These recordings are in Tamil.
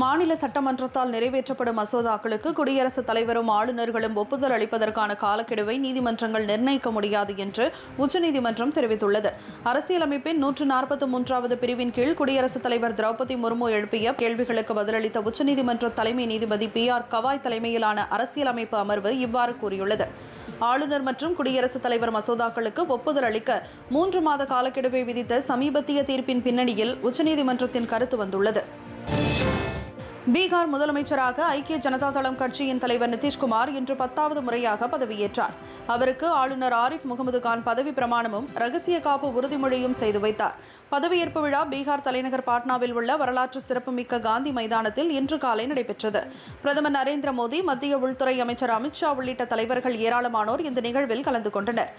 மாநில சட்டமன்றத்தால் நிறைவேற்றப்படும் மசோதாக்களுக்கு குடியரசுத் தலைவரும் ஆளுநர்களும் ஒப்புதல் அளிப்பதற்கான காலக்கெடுவை நீதிமன்றங்கள் நிர்ணயிக்க முடியாது என்று உச்சநீதிமன்றம் தெரிவித்துள்ளது. அரசியலமைப்பின் நூற்று நாற்பத்தி மூன்றாவது பிரிவின் கீழ் குடியரசுத் தலைவர் திரௌபதி முர்மு எழுப்பிய கேள்விகளுக்கு பதிலளித்த உச்சநீதிமன்ற தலைமை நீதிபதி பி. ஆர். கவாய் தலைமையிலான அரசியலமைப்பு அமர்வு இவ்வாறு கூறியுள்ளது. ஆளுநர் மற்றும் குடியரசுத் தலைவர் மசோதாக்களுக்கு ஒப்புதல் அளிக்க மூன்று மாத காலக்கெடுவை விதித்த சமீபத்திய தீர்ப்பின் பின்னணியில் உச்சநீதிமன்றத்தின் கருத்து வந்துள்ளது. பீகார் முதலமைச்சராக ஐக்கிய ஜனதா தளம் கட்சியின் தலைவர் நிதிஷ்குமார் இன்று பத்தாவது முறையாக பதவியேற்றார். அவருக்கு ஆளுநர் ஆரிஃப் முகமது கான் பதவி பிரமாணமும் ரகசிய காப்பு உறுதிமொழியும் செய்து வைத்தார். பதவியேற்பு விழா பீகார் தலைநகர் பாட்னாவில் உள்ள வரலாற்று சிறப்புமிக்க காந்தி மைதானத்தில் இன்று காலை நடைபெற்றது. பிரதமர் நரேந்திர மோடி மத்திய உள்துறை அமைச்சர் அமித்ஷா உள்ளிட்ட தலைவர்கள் ஏராளமானோர் இந்த நிகழ்வில் கலந்து கொண்டனர்.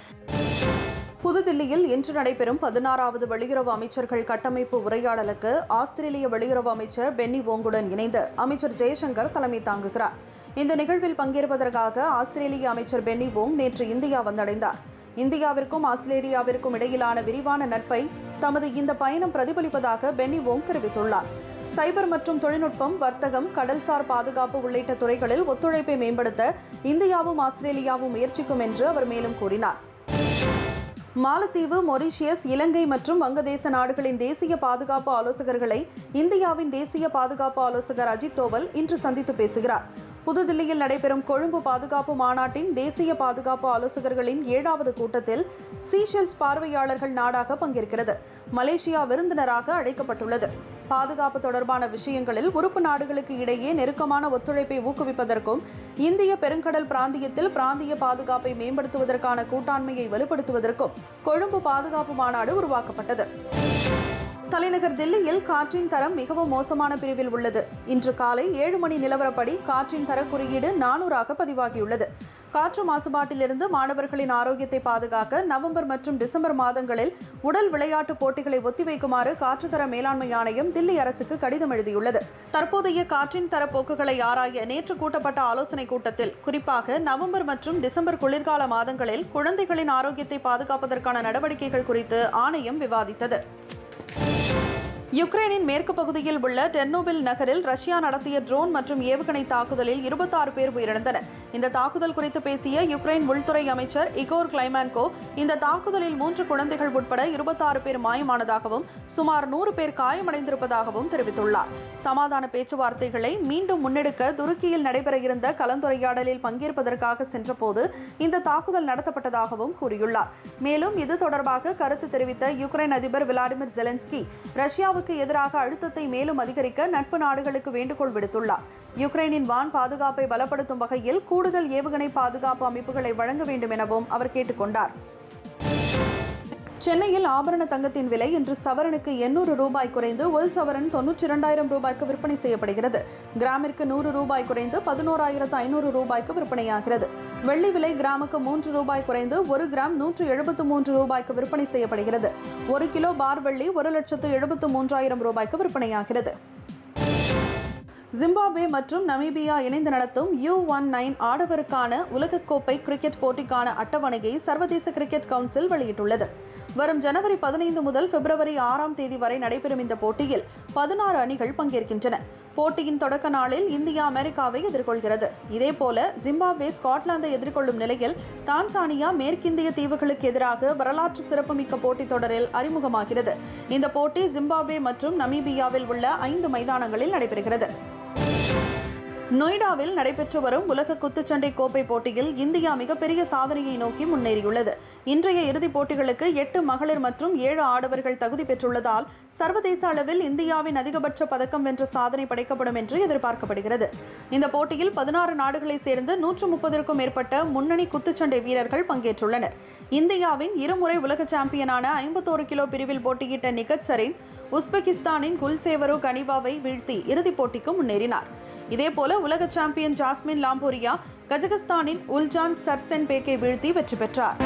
புதுதில்லியில் இன்று நடைபெறும் பதினாறாவது வெளியுறவு அமைச்சர்கள் கட்டமைப்பு உரையாடலுக்கு ஆஸ்திரேலிய வெளியுறவு அமைச்சர் பென்னி ஓங்குடன் இணைந்து அமைச்சர் ஜெயசங்கர் தலைமை தாங்குகிறார். இந்த நிகழ்வில் பங்கேற்பதற்காக ஆஸ்திரேலிய அமைச்சர் பென்னி ஓங் நேற்று இந்தியா வந்தடைந்தார். இந்தியாவிற்கும் ஆஸ்திரேலியாவிற்கும் இடையிலான விரிவான நட்பை தமது இந்த பயணம் பிரதிபலிப்பதாக பென்னி ஓங் தெரிவித்துள்ளார். சைபர் மற்றும் தொழில்நுட்பம் வர்த்தகம் கடல்சார் பாதுகாப்பு உள்ளிட்ட துறைகளில் ஒத்துழைப்பை மேம்படுத்த இந்தியாவும் ஆஸ்திரேலியாவும் முயற்சிக்கும் என்று அவர் மேலும் கூறினார். மாலத்தீவு மொரீஷியஸ் இலங்கை மற்றும் வங்கதேச நாடுகளின் தேசிய பாதுகாப்பு ஆலோசகர்களை இந்தியாவின் தேசிய பாதுகாப்பு ஆலோசகர் அஜித் தோவல் இன்று சந்தித்து பேசுகிறார். புதுதில்லியில் நடைபெறும் கொழும்பு பாதுகாப்பு மாநாட்டின் தேசிய பாதுகாப்பு ஆலோசகர்களின் ஏழாவது கூட்டத்தில் சீஷெல்ஸ் பார்வையாளர்கள் நாடாக பங்கேற்கிறது. மலேசியா விருந்தினராக அழைக்கப்பட்டுள்ளது. பாதுகாப்பு தொடர்பான விஷயங்களில் உறுப்பு நாடுகளுக்கு இடையே நெருக்கமான ஒத்துழைப்பை ஊக்குவிப்பதற்கும் இந்திய பெருங்கடல் பிராந்தியத்தில் பிராந்திய பாதுகாப்பை மேம்படுத்துவதற்கான கூட்டாண்மையை வலுப்படுத்துவதற்கும் கொழும்பு பாதுகாப்பு மாநாடு உருவாக்கப்பட்டது. தலைநகர் தில்லியில் காற்றின் தரம் மிகவும் மோசமான பிரிவில் உள்ளது. இன்று காலை ஏழு மணி நிலவரப்படி காற்றின் தர குறியீடு நானூறாக பதிவாகியுள்ளது. காற்று மாசுபாட்டிலிருந்து மாணவர்களின் ஆரோக்கியத்தை பாதுகாக்க நவம்பர் மற்றும் டிசம்பர் மாதங்களில் உடல் விளையாட்டு போட்டிகளை ஒத்திவைக்குமாறு காற்றுத்தர மேலாண்மை ஆணையம் தில்லி அரசுக்கு கடிதம் எழுதியுள்ளது. தற்போதைய காற்றின் தர போக்குகளை ஆராய நேற்று கூட்டப்பட்ட ஆலோசனைக் கூட்டத்தில் குறிப்பாக நவம்பர் மற்றும் டிசம்பர் குளிர்கால மாதங்களில் குழந்தைகளின் ஆரோக்கியத்தை பாதுகாப்பதற்கான நடவடிக்கைகள் குறித்து ஆணையம் விவாதித்தது. யுக்ரைனின் மேற்கு பகுதியில் உள்ள டெர்னோபில் நகரில் ரஷ்யா நடத்திய ட்ரோன் மற்றும் ஏவுகணை தாக்குதலில் இருபத்தாறு பேர் உயிரிழந்தனர். இந்த தாக்குதல் குறித்து பேசிய யுக்ரைன் உள்துறை அமைச்சர் இகோர் கிளைமான்கோ இந்த தாக்குதலில் மூன்று குழந்தைகள் உட்பட இருபத்தாறு பேர் மாயமானதாகவும் சுமார் நூறு பேர் காயமடைந்திருப்பதாகவும் தெரிவித்துள்ளார். சமாதான பேச்சுவார்த்தைகளை மீண்டும் முன்னெடுக்க துருக்கியில் நடைபெற இருந்த கலந்துரையாடலில் பங்கேற்பதற்காக சென்றபோது இந்த தாக்குதல் நடத்தப்பட்டதாகவும் கூறியுள்ளார். மேலும் இது தொடர்பாக கருத்து தெரிவித்த யுக்ரைன் அதிபர் விளாடிமிர் ஜெலன்ஸ்கி ரஷ்யாவுக்கு எதிராக அழுத்தத்தை மேலும் அதிகரிக்க நட்பு நாடுகளுக்கு வேண்டுகோள் விடுத்துள்ளார். யுக்ரைனின் வான் பாதுகாப்பை பலப்படுத்தும் வகையில் கூடுதல் ஏவுகணை பாதுகாப்பு அமைப்புகளை வழங்க வேண்டும் எனவும் அவர் கேட்டுக்கொண்டார். சென்னையில் ஆபரண தங்கத்தின் விலை இன்று சவரனுக்கு எண்ணூறு ரூபாய் குறைந்து ஒரு சவரன் தொன்னூற்றி இரண்டாயிரம் ரூபாய்க்கு விற்பனை செய்யப்படுகிறது. கிராமிற்கு நூறு ரூபாய் குறைந்து பதினோராயிரத்து ஐநூறு ரூபாய்க்கு விற்பனையாகிறது. வெள்ளி விலை கிராமுக்கு மூன்று ரூபாய் குறைந்து ஒரு கிராம் நூற்று எழுபத்து மூன்று ரூபாய்க்கு விற்பனை செய்யப்படுகிறது. ஒரு கிலோ பார் வெள்ளி ஒரு லட்சத்து எழுபத்து மூன்றாயிரம் ரூபாய்க்கு விற்பனையாகிறது. ஜிம்பாப்வே மற்றும் நமீபியா இணைந்து நடத்தும் யூ ஒன் நைன் ஆடவருக்கான உலகக்கோப்பை கிரிக்கெட் போட்டிக்கான அட்டவணையை சர்வதேச கிரிக்கெட் கவுன்சில் வெளியிட்டுள்ளது. வரும் ஜனவரி பதினைந்து முதல் பிப்ரவரி ஆறாம் தேதி வரை நடைபெறும் இந்த போட்டியில் பதினாறு அணிகள் பங்கேற்கின்றன. போட்டியின் தொடக்க நாளில் இந்தியா அமெரிக்காவை எதிர்கொள்கிறது. இதேபோல ஜிம்பாப்வே ஸ்காட்லாந்தை எதிர்கொள்ளும் நிலையில் தான்சானியா மேற்கிந்திய தீவுகளுக்கு எதிராக வரலாற்று சிறப்புமிக்க போட்டித் தொடரில் அறிமுகமாகிறது. இந்த போட்டி ஜிம்பாப்வே மற்றும் நமீபியாவில் உள்ள ஐந்து மைதானங்களில் நடைபெறுகிறது. நொய்டாவில் நடைபெற்று வரும் உலக குத்துச்சண்டை கோப்பை போட்டியில் இந்தியா மிகப்பெரிய சாதனையை நோக்கி முன்னேறியுள்ளது. இன்றைய இறுதிப் போட்டிகளுக்கு எட்டு மகளிர் மற்றும் ஏழு ஆடவர்கள் தகுதி பெற்றுள்ளதால் சர்வதேச அளவில் இந்தியாவின் அதிகபட்ச பதக்கம் வென்ற சாதனை படைக்கப்படும் என்று எதிர்பார்க்கப்படுகிறது. இந்த போட்டியில் பதினாறு நாடுகளைச் சேர்ந்து நூற்று முப்பதற்கும் மேற்பட்ட முன்னணி குத்துச்சண்டை வீரர்கள் பங்கேற்றுள்ளனர். இந்தியாவின் இருமுறை உலக சாம்பியனான ஐம்பத்தோரு கிலோ பிரிவில் போட்டியிட்ட நிகத் சரீன் உஸ்பெகிஸ்தானின் குல்சேவரு கனிவாவை வீழ்த்தி இறுதிப் போட்டிக்கு முன்னேறினார். இதேபோல உலக சாம்பியன் ஜாஸ்மின் லாம்போரியா கஜகஸ்தானின் உல்ஜான் சர்சென் பேக்கை வீழ்த்தி வெற்றி பெற்றார்.